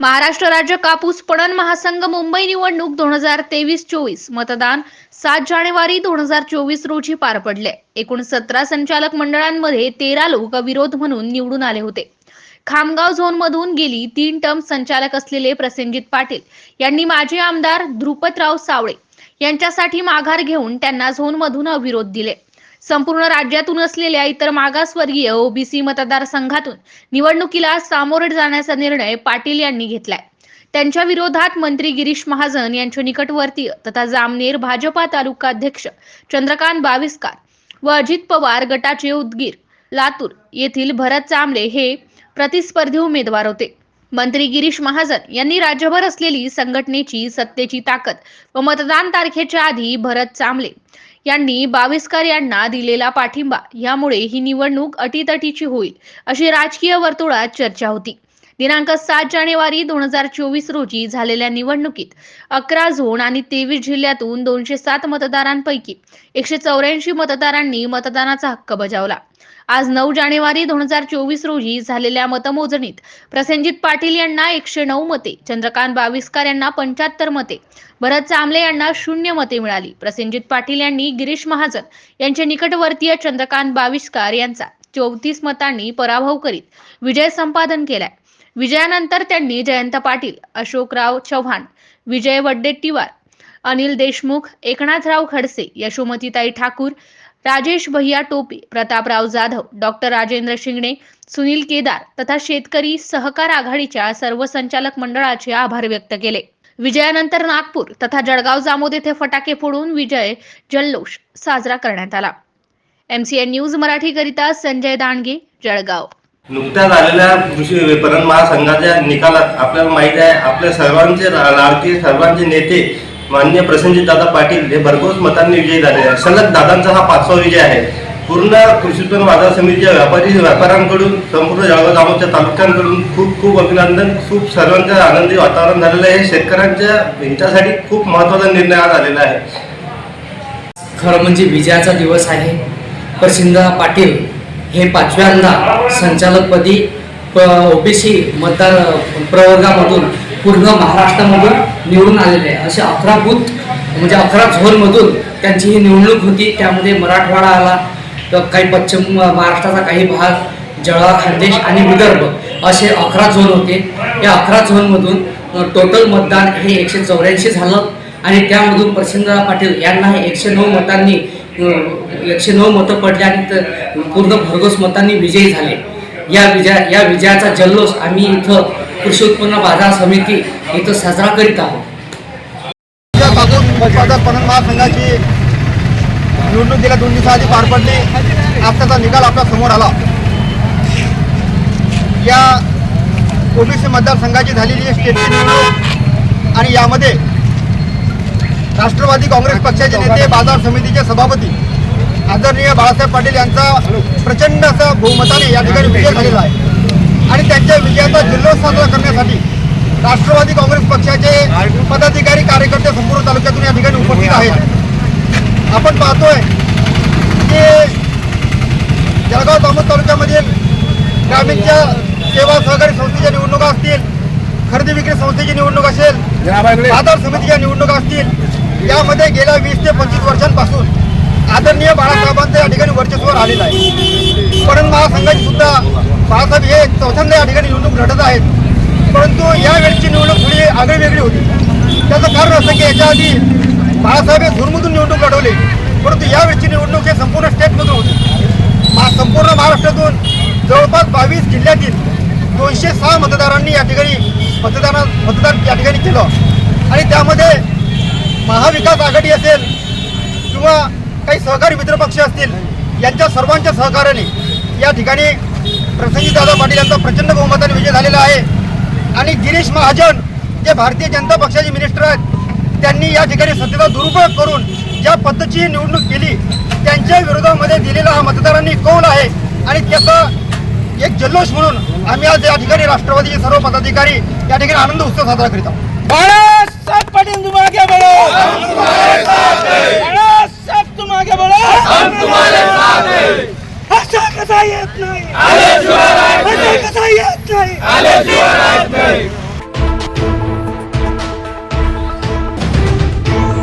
महाराष्ट्र राज्य कापूस पणन महासंघ मुंबई निवडणूक दोन हजार तेवीस चोवीस मतदान सात जानेवारी दोन हजार चोवीस रोजी पार पडले. एकूण सतरा संचालक मंडळांमध्ये तेरा लोक विरोध म्हणून निवडून आले होते. खामगाव झोन मधून गेली तीन टर्म संचालक असलेले प्रसेनजित पाटील यांनी माजी आमदार ध्रुपतराव सावळे यांच्यासाठी माघार घेऊन त्यांना झोनमधून अविरोध दिले. संपूर्ण राज्यातून असलेल्या इतर मागासवर्गीय ओबीसी मतदारसंघातून निवडणुकीला सामोरे जाण्याचा निर्णय पाटील यांनी घेतलाय. त्यांच्या विरोधात मंत्री गिरीश महाजन यांचे निकटवर्तीय तथा जामनेर भाजपा तालुका अध्यक्ष चंद्रकांत बाविस्कार व अजित पवार गटाचे उदगीर लातूर येथील भरत चांबले हे प्रतिस्पर्धी उमेदवार होते. मंत्री गिरीश महाजन यांनी राज्यभर असलेली संघटनेची सत्तेची ताकद व मतदान तारखेच्या आधी भरत चांबले यांनी बावीसकर यांना दिलेला पाठिंबा. यामुळे ही निवडणूक अटीतटीची होईल अशी राजकीय वर्तुळात चर्चा होती. दिनांक सात जानेवारी दोन हजार चोवीस रोजी झालेल्या निवडणुकीत अकरा झोन आणि तेवीस जिल्ह्यातून दोनशे सात मतदारांपैकी एकशे चौऱ्याऐंशी मतदारांनी मतदानाचा हक्क बजावला. आज नऊ जानेवारी दोन हजार चोवीस रोजी झालेल्या मतमोजणीत प्रसेनजित पाटील यांना एकशे नऊ मते चंद्रकांत बाविस्कर यांना पंच्याहत्तर मते भरत चांबले यांना शून्य मते मिळाली. प्रसेनजित पाटील यांनी गिरीश महाजन यांचे निकटवर्तीय चंद्रकांत बाविस्कर यांचा चौतीस मतांनी पराभव करीत विजय संपादन केलाय. विजयानंतर त्यांनी जयंत पाटील अशोकराव चव्हाण विजय वड्डेट्टीवार अनिल देशमुख एकनाथराव खडसे यशोमतीताई ठाकूर राजेश भैया टोपे प्रतापराव जाधव डॉक्टर राजेंद्र शिंगणे सुनील केदार तथा शेतकरी सहकार आघाडीच्या सर्व संचालक मंडळाचे आभार व्यक्त केले. विजयानंतर नागपूर तथा जळगाव जामोद येथे फटाके फोडून विजय जल्लोष साजरा करण्यात आला. एमसीएन न्यूज मराठीकरिता संजय दांडगे जळगाव. नुकत्याच आलेल्या कृषी विपणन महासंघाच्या निकालात आपल्याला माहीत आहे आपल्या सर्वांचे लाडके सर्वांचे नेते मान्य प्रसंजित दादा पाटील हे भरघोस मतांनी विजयी झाले आहे सलग दादांचा हा पाचवा विजय आहे. पूर्ण कृषी उत्पन्न बाजार समितीच्या व्यापारी व्यापाऱ्यांकडून संपूर्ण जळगाव जामोदच्या तालुक्यांकडून खूप खूप अभिनंदन खूप सर्वांचं आनंदी वातावरण झालेलं आहे. शेतकऱ्यांच्या हितासाठी खूप महत्त्वाचा निर्णय आज झालेला आहे. खरं म्हणजे विजयाचा दिवस आहे. प्रसिंदा पाटील हे पाचव्यांदा संचालकपदी ओबीसी मतदार प्रवर्गामधून पूर्ण महाराष्ट्रामधून निवडून आलेले आहे. असे अकरा बूथ म्हणजे अकरा झोनमधून त्यांची ही निवडणूक होती. त्यामध्ये मराठवाडा आला तर काही पश्चिम महाराष्ट्राचा काही भाग जळगाव खानदेश आणि विदर्भ असे अकरा झोन होते. या अकरा झोनमधून टोटल मतदान हे एकशे चौऱ्याऐंशी झालं. आणि त्यामधून प्रसिंदा पाटील यांना हे एकशे नऊ मतांनी एकशे नऊ मतं पडली आणि पूर्ण भरघोस मतांनी विजयी झाले. या विजया या विजयाचा जल्लोष आम्ही इथं कृषी उत्पन्न बाजार समिती इथं साजरा करीत आहोत. उत्पादक पणन महासंघाची निवडणूक गेल्या दोन दिवसाआधी पार पडली. आज त्याचा निकाल आपल्यासमोर आला. या ओबीसी मतदारसंघाची झालेली ही स्टेटची निवडणूक आणि यामध्ये राष्ट्रवादी काँग्रेस पक्षाचे नेते बाजार समितीचे सभापती आदरणीय बाळासाहेब पाटील यांचा प्रचंड असं बहुमताने या ठिकाणी विजय झालेला आहे. आणि त्यांच्या विजयाचा जल्लोष साजरा करण्यासाठी राष्ट्रवादी काँग्रेस पक्षाचे पदाधिकारी कार्यकर्ते संपूर्ण तालुक्यातून या ठिकाणी उपस्थित आहेत. आपण पाहतोय की जळगाव दामोद तालुक्यामधील ग्रामीणच्या सेवा सहकारी संस्थेच्या निवडणुका असतील खरेदी विक्री संस्थेची निवडणूक असेल बाजार समितीच्या निवडणुका असतील यामध्ये गेल्या वीस ते पंचवीस वर्षांपासून आदरणीय बाळासाहेबांचं या ठिकाणी वर्चस्व आलेलं आहे. पणन महासंघाची सुद्धा बाळासाहेब हे चौथ्यांदा या ठिकाणी निवडणूक लढत आहेत. परंतु यावेळची निवडणूक थोडी आगळीवेगळी होती. त्याचं कारण असं की याच्या आधी बाळासाहेब हे झुरमधून निवडणूक लढवली. परंतु यावेळची निवडणूक हे संपूर्ण स्टेटमधून होती. मा संपूर्ण महाराष्ट्रातून जवळपास बावीस जिल्ह्यातील दोनशे सहा मतदारांनी या ठिकाणी मतदाना मतदान या ठिकाणी केलं. आणि त्यामध्ये महाविकास आघाडी असेल किंवा काही सहकारी मित्रपक्ष असतील यांच्या सर्वांच्या सहकार्याने या ठिकाणी प्रसंगीदादा पाटील यांचा प्रचंड बहुमताने विजय झालेला आहे. आणि गिरीश महाजन जे भारतीय जनता पक्षाचे मिनिस्टर आहेत त्यांनी या ठिकाणी सत्तेचा दुरुपयोग करून ज्या पद्धतीची निवडणूक केली त्यांच्या विरोधामध्ये दिलेला हा मतदारांनी कौल आहे. आणि त्याचा एक जल्लोष म्हणून आम्ही आज या ठिकाणी राष्ट्रवादीचे सर्व पदाधिकारी या ठिकाणी आनंद उत्सव साजरा करीत आहोत. पाटील! असा कसा येत नाही। असा कसा येत नाही।